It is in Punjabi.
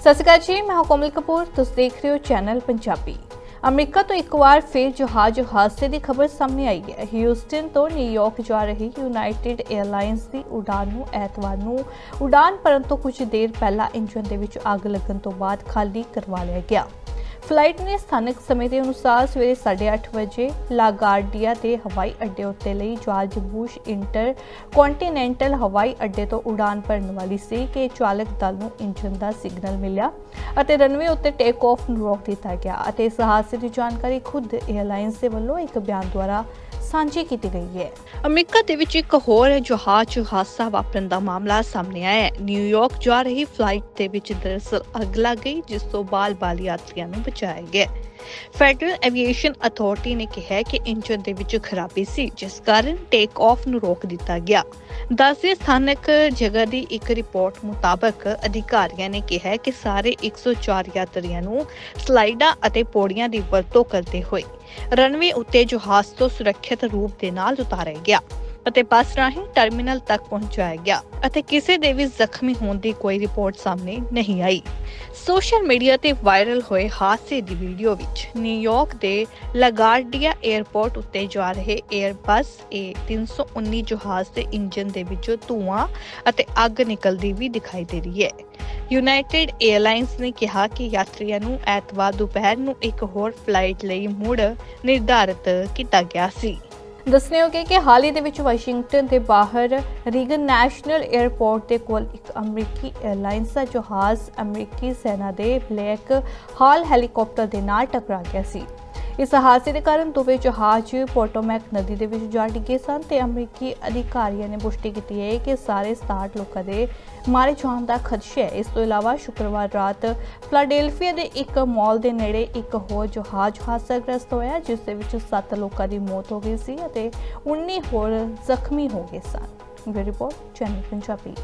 ਸਤਿ ਸ਼੍ਰੀ ਅਕਾਲ ਜੀ, ਮੈਂ ਹਾਂ ਕੋਮਲ ਕਪੂਰ, ਤੁਸੀਂ ਦੇਖ ਰਹੇ ਹੋ ਚੈਨਲ ਪੰਜਾਬੀ। ਅਮਰੀਕਾ ਤੋਂ ਇੱਕ ਵਾਰ ਫਿਰ ਜਹਾਜ਼ ਹਾਦਸੇ ਦੀ ਖਬਰ ਸਾਹਮਣੇ ਆਈ ਹੈ। ਹਿਊਸਟਨ ਤੋਂ ਨਿਊਯਾਰਕ ਜਾ ਰਹੀ ਯੂਨਾਈਟਿਡ 에ਅਰਲਾਈਨਸ ਦੀ ਉਡਾਨ ਨੂੰ ਐਤਵਾਰ ਨੂੰ ਉਡਾਨ ਭਰਨ ਤੋਂ ਕੁਝ ਦੇਰ ਪਹਿਲਾਂ ਇੰਜਨ ਦੇ ਵਿੱਚ ਅੱਗ ਲੱਗਣ ਤੋਂ ਬਾਅਦ ਖਾਲੀ ਕਰਵਾ ਲਿਆ ਗਿਆ। ਫਲਾਈਟ ਨੇ ਸਥਾਨਕ ਸਮੇਂ ਦੇ ਅਨੁਸਾਰ ਸਵੇਰੇ 8:30 ਵਜੇ ਲਾਗਾਰਡੀਆ ਦੇ ਹਵਾਈ ਅੱਡੇ ਉੱਤੇ ਲਈ ਜਾਰਜ ਬੁਸ਼ ਇੰਟਰ ਕੰਟੀਨੈਂਟਲ ਹਵਾਈ ਅੱਡੇ ਤੋਂ ਉਡਾਨ ਭਰਨ ਵਾਲੀ ਸੀ ਕਿ ਚਾਲਕ ਦਲ ਨੂੰ ਇੰਜਨ ਦਾ ਸਿਗਨਲ ਮਿਲਿਆ ਅਤੇ ਰਨਵੇ ਉੱਤੇ ਟੇਕ ਆਫ ਨੂੰ ਰੋਕ ਦਿੱਤਾ ਗਿਆ ਅਤੇ ਇਸ ਹਾਦਸੇ ਦੀ ਜਾਣਕਾਰੀ ਖੁਦ 에ਅਰਲਾਈਨਸ ਦੇ ਵੱਲੋਂ ਇੱਕ ਬਿਆਨ ਦੁਆਰਾ ਸਾਂਝੀ ਕੀਤੀ ਗਈ ਹੈ। ਅਮਰੀਕਾ ਦੇ ਵਿੱਚ ਇੱਕ ਹੋਰ ਜਹਾਜ਼ ਹਾਦਸਾ ਵਾਪਰਨ ਦਾ ਮਾਮਲਾ ਸਾਹਮਣੇ ਆਇਆ ਹੈ। ਨਿਊਯਾਰਕ ਜਾ ਰਹੀ ਫਲਾਈਟ ਦੇ ਵਿੱਚ ਦਰਅਸਲ ਅੱਗ ਲੱਗ ਗਈ, ਜਿਸ ਤੋਂ ਬਾਲ-ਬਾਲ ਯਾਤਰੀਆਂ ਨੂੰ ਬਚਾਇਆ ਗਿਆ। ਫੈਡਰਲ ਐਵੀਏਸ਼ਨ ਅਥਾਰਟੀ ਨੇ ਕਿਹਾ ਕਿ ਇੰਜਨ ਦੇ ਵਿੱਚ ਖਰਾਬੀ ਸੀ, ਜਿਸ ਕਾਰਨ ਟੇਕ ਆਫ ਨੂੰ ਰੋਕ ਦਿੱਤਾ ਗਿਆ। ਦੱਸਦੇ ਸਥਾਨਕ ਜਗ੍ਹਾ ਦੀ ਇੱਕ ਰਿਪੋਰਟ ਮੁਤਾਬਕ ਅਧਿਕਾਰੀਆਂ ਨੇ ਕਿਹਾ ਕਿ ਸਾਰੇ 104 ਯਾਤਰੀਆਂ ਨੂੰ ਸਲਾਈਡਾਂ ਅਤੇ ਪੌੜੀਆਂ ਦੀ ਵਰਤੋਂ ਕਰਦੇ ਹੋਏ ਰਨਵੇ ਉੱਤੇ ਜਹਾਜ਼ ਤੋਂ ਸੁਰੱਖਿਅਤ ਰੂਪ ਦੇ ਨਾਲ ਉਤਾਰਿਆ ਗਿਆ। ਅਤੇ ਬੱਸ ਰਾਹੀਂ ਟਰਮੀਨਲ ਤੱਕ ਪਹੁੰਚਾਇਆ ਗਿਆ ਅਤੇ ਕਿਸੇ ਦੇ ਵੀ ਜ਼ਖਮੀ ਹੋਣ ਦੀ ਕੋਈ ਰਿਪੋਰਟ ਸਾਹਮਣੇ ਨਹੀਂ ਆਈ। ਸੋਸ਼ਲ ਮੀਡੀਆ ਤੇ ਵਾਇਰਲ ਹੋਏ ਹਾਦਸੇ ਦੀ ਵੀਡੀਓ ਵਿੱਚ ਨਿਊਯਾਰਕ ਦੇ ਲਗਾਰਡੀਆ 에ਅਰਪੋਰਟ ਉੱਤੇ ਜਾ ਰਹੇ 에ਅਰਬਸ A319 ਜਹਾਜ਼ ਦੇ ਇੰਜਨ ਦੇ ਵਿੱਚੋਂ ਧੂਆਂ ਅਤੇ ਅੱਗ ਨਿਕਲਦੀ ਵੀ ਦਿਖਾਈ ਦੇ ਰਹੀ ਹੈ। ਯੂਨਾਈਟਿਡ 에ਅਰਲਾਈਨਸ ਨੇ ਕਿਹਾ ਕਿ ਯਾਤਰੀਆਂ ਨੂੰ ਐਤਵਾਰ ਦੁਪਹਿਰ ਨੂੰ ਇੱਕ ਹੋਰ ਫਲਾਈਟ ਲਈ ਮੁੜ ਨਿਰਧਾਰਤ ਕੀਤਾ ਗਿਆ ਸੀ। ਦੱਸਣਯੋਗ ਕਿ ਹਾਲ ਹੀ ਦੇ ਵਿੱਚ ਵਾਸ਼ਿੰਗਟਨ ਦੇ ਬਾਹਰ ਰੀਗਨ ਨੈਸ਼ਨਲ 에ਅਰਪੋਰਟ ਦੇ ਕੋਲ ਇੱਕ ਅਮਰੀਕੀ 에ਅਰਲਾਈਨਸ ਦਾ ਜਹਾਜ਼ ਅਮਰੀਕੀ ਸੈਨਾ ਦੇ ਬਲੈਕ ਹਾਲ ਹੈਲੀਕਾਪਟਰ ਦੇ ਨਾਲ ਟਕਰਾ ਗਿਆ ਸੀ। ਇਸ ਹਾਦਸੇ ਦੇ ਕਾਰਨ ਦੋਵੇਂ ਜਹਾਜ਼ ਪੋਟੋਮੈਕ ਨਦੀ ਦੇ ਵਿੱਚ ਜਾ ਡਿੱਗੇ ਸਨ ਤੇ ਅਮਰੀਕੀ ਅਧਿਕਾਰੀਆਂ ਨੇ ਪੁਸ਼ਟੀ ਕੀਤੀ ਹੈ ਕਿ ਸਾਰੇ 67 ਲੋਕਾਂ ਦੇ ਮਾਰੇ ਜਾਣ ਦਾ ਖਦਸ਼ਾ ਹੈ। ਇਸ ਤੋਂ ਇਲਾਵਾ ਸ਼ੁੱਕਰਵਾਰ ਰਾਤ ਫਲਾਡੇਲਫੀਆ ਦੇ ਇੱਕ ਮਾਲ ਦੇ ਨੇੜੇ ਇੱਕ ਹੋਰ ਜਹਾਜ਼ ਹਾਦਸਾਗ੍ਰਸਤ ਹੋਇਆ, ਜਿਸ ਦੇ ਵਿੱਚ 7 ਲੋਕਾਂ ਦੀ ਮੌਤ ਹੋ ਗਈ ਸੀ ਅਤੇ 19 ਹੋਰ ਜ਼ਖਮੀ ਹੋ ਗਏ ਸਨ। Report, channel Punjabi.